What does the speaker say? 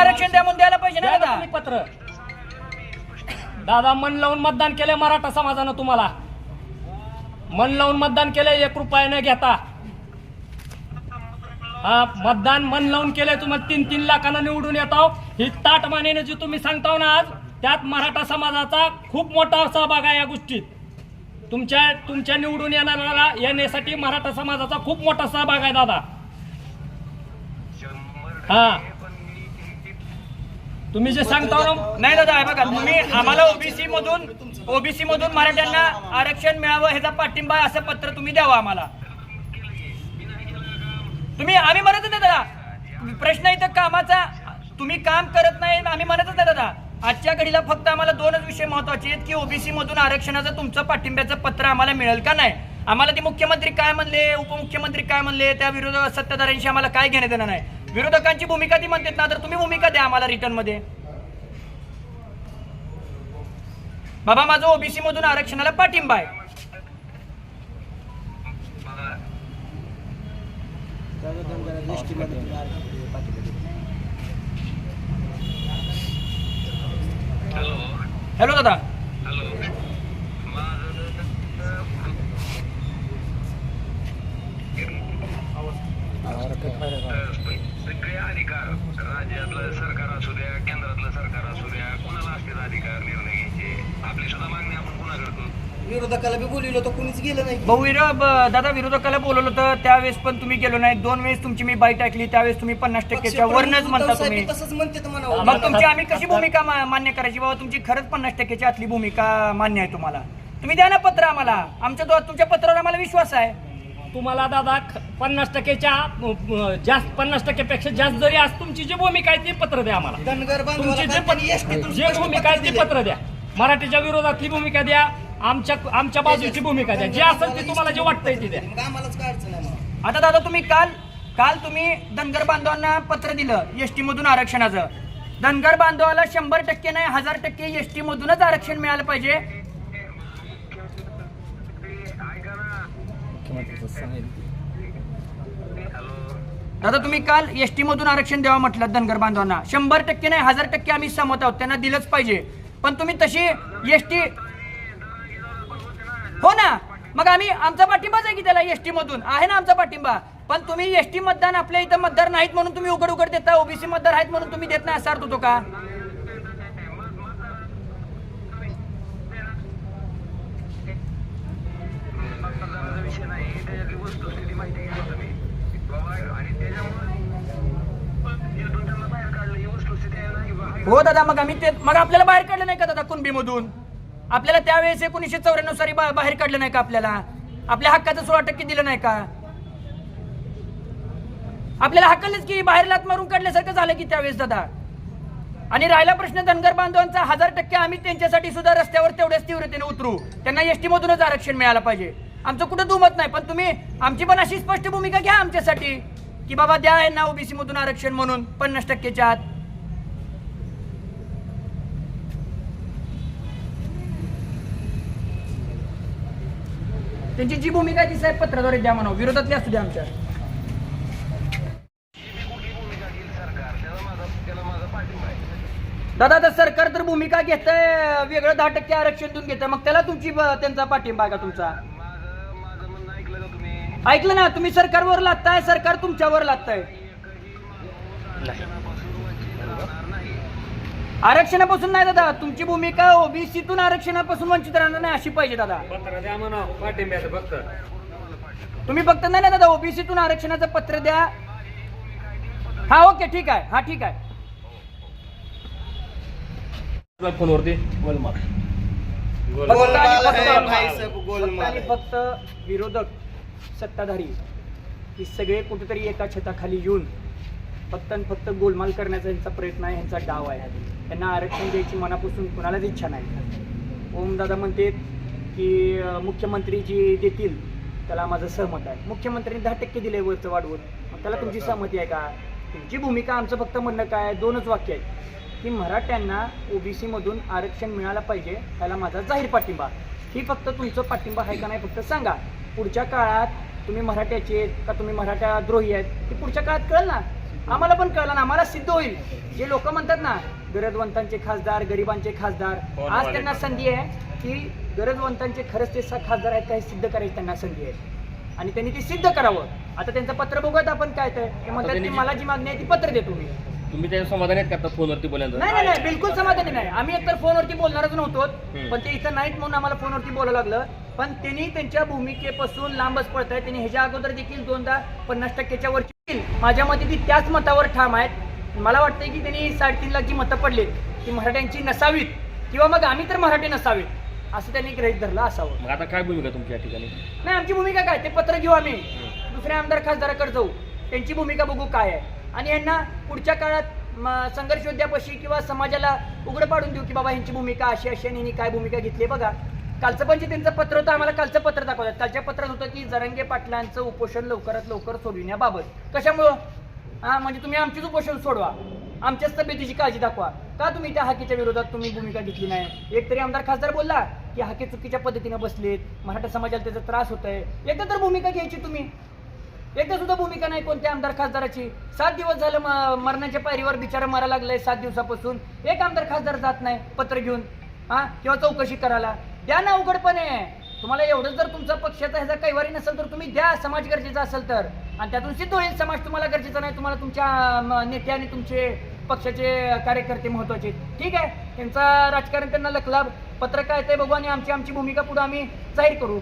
आरक्षण द्या म्हणून द्यायला पाहिजे ना दादा. तुम्ही पत्र. दादा मन लावून मतदान केलंय मराठा समाजानं तुम्हाला. मन लावून मतदान केलंय एक रुपया न घेता. हा मतदान मन लावून केलंय तुम्हाला तीन तीन लाखांना निवडून येतो ही ताट मानेने जी तुम्ही सांगताव ना आज त्यात मराठा समाजाचा खूप मोठा सहभाग आहे या गोष्टीत. तुमच्या तुमच्या निवडून येणाऱ्याला येण्यासाठी मराठा समाजाचा खूप मोठा सहभाग आहे दादा. हा. तुम्ही जे सांगता हो, नाही दादा आहे बघा तुम्ही आम्हाला ओबीसी मधून ओबीसी मधून मराठ्यांना आरक्षण मिळावं ह्याचा पाठिंबा आहे असं पत्र तुम्ही द्यावं आम्हाला. तुम्ही आम्ही म्हणत नाही दादा प्रश्न इथं कामाचा तुम्ही काम करत नाही आम्ही म्हणतच नाही दादा आजच्या घडीला फक्त आम्हाला दोनच विषय महत्त्वाचे आहेत की ओबीसी मधून आरक्षणाचं तुमचं पाठिंब्याचं पत्र आम्हाला मिळेल का नाही? आम्हाला ते मुख्यमंत्री काय म्हणले उपमुख्यमंत्री काय म्हणले त्या विरोध सत्ताधाऱ्यांशी आम्हाला काय घेण्यात येणार नाही? विरोधकांची भूमिका ती म्हणतात ना तर तुम्ही भूमिका द्या आम्हाला रिटर्नमध्ये. बाबा माझं ओबीसी मधून आरक्षणाला पाठिंबा आहे. हॅलो दादा. सगळे अधिकार. राज्यातलं सरकार असू द्या केंद्रातलं सरकार असू द्या कुणाला असतील अधिकार निर्णय घ्यायचे? आपली सुद्धा मागणी आपण कुणा करतो. विरोधकाला बी बोललो तर कुणीच गेलं नाही. भाऊ विरो ब- दादा विरोधकाला बोलवलं होतं त्यावेळेस पण तुम्ही गेलो नाही. दोन वेळेस तुमची मी बाईट ऐकली त्यावेळेस तुम्ही पन्नास टक्केच्या वरनच म्हणता तुम्ही. तसंच म्हणते म्हणावं. मग तुमची आम्ही कशी भूमिका मा- मान्य करायची? बाबा तुमची खरंच पन्नास टक्क्याची आतली भूमिका मान्य आहे तुम्हाला. तुम्ही द्या ना पत्र आम्हाला. आमच्या दो- तुमच्या पत्रावर आम्हाला विश्वास आहे. तुम्हाला दादा पन्नास टक्क्याच्या अं, जास्त पन्नास टक्क्यापेक्षा जास्त जरी आज तुमची जी भूमिका आहे ती पत्र द्या आम्हाला. तुमची जे जे भूमिका पत्र आहे ती. पत्र द्या. मराठीच्या विरोधातली भूमिका द्या आमच्या आमच्या बाजूची भूमिका द्या. जे असेल ते तुम्हाला जे वाटतंय ते द्या. आता दादा तुम्ही काल काल तुम्ही धनगर बांधवांना पत्र दिलं एसटी मधून आरक्षणाचं. धनगर बांधवाला शंभर टक्के नाही हजार टक्के एसटी मधूनच आरक्षण मिळालं पाहिजे. दादा तुम्ही काल एसटी मधून आरक्षण द्यावं म्हटलं धनगर बांधवांना. शंभर टक्के नाही हजार टक्के आम्ही सहमत आहोत. त्यांना दिलंच पाहिजे. पण तुम्ही तशी एसटी हो ना? मग आम्ही आमचा पाठिंबाच आहे की त्याला एसटी मधून? आहे ना आमचा पाठिंबा. पण तुम्ही एसटी मतदान आपल्या इथं मतदार नाहीत म्हणून तुम्ही उघड उघड देता ओबीसी मतदार आहेत म्हणून तुम्ही देत नाही असा अर्थ होतो का मतदानाचा विषय नाही त्याच्यातली वस्तुस्थिती माहिती घ्या तुम्ही बाबा आणि त्याच्यामुळे इथून त्यांना बाहेर काढलं ही वस्तुस्थिती आहे ना की बा- हो दादा मग आम्ही ते मग आपल्याला बाहेर काढलं नाही का दादा कुणबीमधून? आपल्याला त्यावेळेस एकोणीसशे चौऱ्याण्णव साली बाहेर काढलं नाही का आपल्याला? आपल्या हक्काचं सोळा टक्के दिलं नाही का? आपल्याला हक्कलच की बाहेर लात मारून काढल्यासारखं झालं की त्यावेळेस दादा. आणि राहिला प्रश्न धनगर बांधवांचा हजार टक्के आम्ही त्यांच्यासाठी सुद्धा रस्त्यावर तेवढ्याच तीव्रतेने उतरू. त्यांना एसटी मधूनच आरक्षण मिळालं पाहिजे. आमचं कुठं दुमत नाही पण तुम्ही आमची पण अशी स्पष्ट भूमिका घ्या आमच्यासाठी. की बाबा द्या यांना ओबीसी मधून आरक्षण म्हणून पन्नास टक्केच्या आत. त्यांची जी भूमिका आहे ती साहेब पत्राद्वारे द्या म्हणा विरोधातली असू द्या आमच्या. दादा तर सरकार तर भूमिका घेतंय वेगळं दहा टक्के आरक्षण देऊन घेतंय. मग त्याला तुमची त्यांचा पाठिंबा आहे का तुमचा? ऐकलं ना तुम्ही सरकारवर लागताय सरकार तुमच्यावर लागताय. आरक्षणापासून नाही दादा तुमची भूमिका ओबीसीतून आरक्षणापासून वंचित राहणार नाही अशी पाहिजे दादा. पत्र द्या म्हणा पाठिंब्याचं फक्त. तुम्ही फक्त नाही ना दादा ओबीसीतून आरक्षणाचं पत्र द्या. हा ओके ठीक आहे. हा ठीक आहे. फोनवरती? फक्त आणि फक्त- आहे, भाईसाहेब, फक्त गोलमाल आणि आहे. फक्त विरोधक सत्ताधारी ही सगळे कुठेतरी एका छताखाली येऊन फक्त आणि फक्त गोलमाल करण्याचा यांचा प्रयत्न आहे यांचा डाव आहे. त्यांना आरक्षण द्यायची मनापासून कुणालाच इच्छा नाही. ओमदादा म्हणते की मुख्यमंत्री जी देतील त्याला माझं सहमत आहे. मुख्यमंत्र्यांनी दहा टक्के दिले वरचं वाढवून मग त्याला तुमची सहमती आहे का? तुमची भूमिका आमचं फक्त म्हणणं काय? दोनच वाक्य आहेत. की मराठ्यांना ओबीसी मधून आरक्षण मिळालं पाहिजे त्याला माझा जाहीर पाठिंबा. ही फक्त तुमचं पाठिंबा आहे का नाही फक्त सांगा. पुढच्या काळात तुम्ही मराठ्याचे आहेत का? तुम्ही मराठा द्रोही आहेत ते पुढच्या काळात कळेल ना? आम्हाला पण कळलं ना आम्हाला सिद्ध होईल. जे लोक म्हणतात ना गरजवंतांचे खासदार गरिबांचे खासदार आज त्यांना संधी आहे की गरजवंतांचे खरंच ते खासदार आहेत का हे सिद्ध करायची त्यांना संधी आहे. आणि त्यांनी ते सिद्ध करावं. आता त्यांचं पत्र बघूयात आपण काय ते ते म्हणतात की मला जी मागणी आहे ती पत्र देतो मी. तुम्ही त्याच्या समाधान आहेत का आता फोनवरती बोलायचं नाही नाही नाही बिलकुल समाधानी नाही. आम्ही एकतर फोनवरती बोलणारच नव्हतो. पण ते इथं नाहीत म्हणून आम्हाला फोनवरती बोलावं लागलं. पण त्यांनी त्यांच्या भूमिकेपासून लांबच पडत आहेत त्यांनी ह्याच्या अगोदर देखील दोनदा पन्नास टक्क्याच्या वरची माझ्या मते ती त्याच मतावर ठाम आहेत. मला वाटतंय की त्यांनी साडेतीन लाख जी मतं पडलीत ती मराठ्यांची नसावीत किंवा मग आम्ही तर मराठी नसावीत असं त्यांनी गृहित धरलं असावं. मग आता काय भूमिका तुमची या ठिकाणी? नाही आमची भूमिका काय? ते पत्र घेऊ आम्ही. दुसऱ्या आमदार खासदाराकडे जाऊ. त्यांची भूमिका बघू काय आहे. आणि यांना पुढच्या काळात संघर्ष योद्ध्यापाशी किंवा समाजाला उघडं पाडून देऊ की बाबा यांची भूमिका अशी अशी आणि यांनी काय भूमिका घेतली बघा. कालचं पण जे त्यांचं पत्र होतं आम्हाला कालचं पत्र दाखवलं कालच्या पत्रात होतं की जरंगे पाटलांचं उपोषण लवकरात लवकर सोडविण्याबाबत. कशामुळं? हा म्हणजे तुम्ही आमचीच उपोषण सोडवा. आमच्याच तब्येतीची काळजी दाखवा. का तुम्ही त्या हाकीच्या विरोधात तुम्ही भूमिका घेतली नाही? एक तरी आमदार खासदार बोलला की हाके चुकीच्या पद्धतीने बसलेत मराठा समाजाला त्याचा त्रास होत आहे एकदा तर भूमिका घ्यायची तुम्ही. एकदा सुद्धा भूमिका नाही कोणत्या आमदार खासदाराची. सात दिवस झालं म- मरणाच्या पायरीवर बिचारा मारा लागलाय सात दिवसापासून. एक आमदार खासदार जात नाही पत्र घेऊन. हा किंवा चौकशी करायला. द्या ना उघडपणे. तुम्हाला एवढंच जर तुमचा पक्षाचा ह्याचा कैवारी नसेल तर तुम्ही द्या समाज गरजेचा असेल तर. आणि त्यातून सिद्ध होईल समाज तुम्हाला गरजेचा नाही तुम्हाला तुमच्या नेते आणि तुमचे पक्षाचे कार्यकर्ते महत्त्वाचे ठीक आहे? त्यांचा राजकारण त्यांना लखलाभ पत्र काय ते बघू आणि आमची आमची भूमिका पुढे आम्ही जाहीर करू.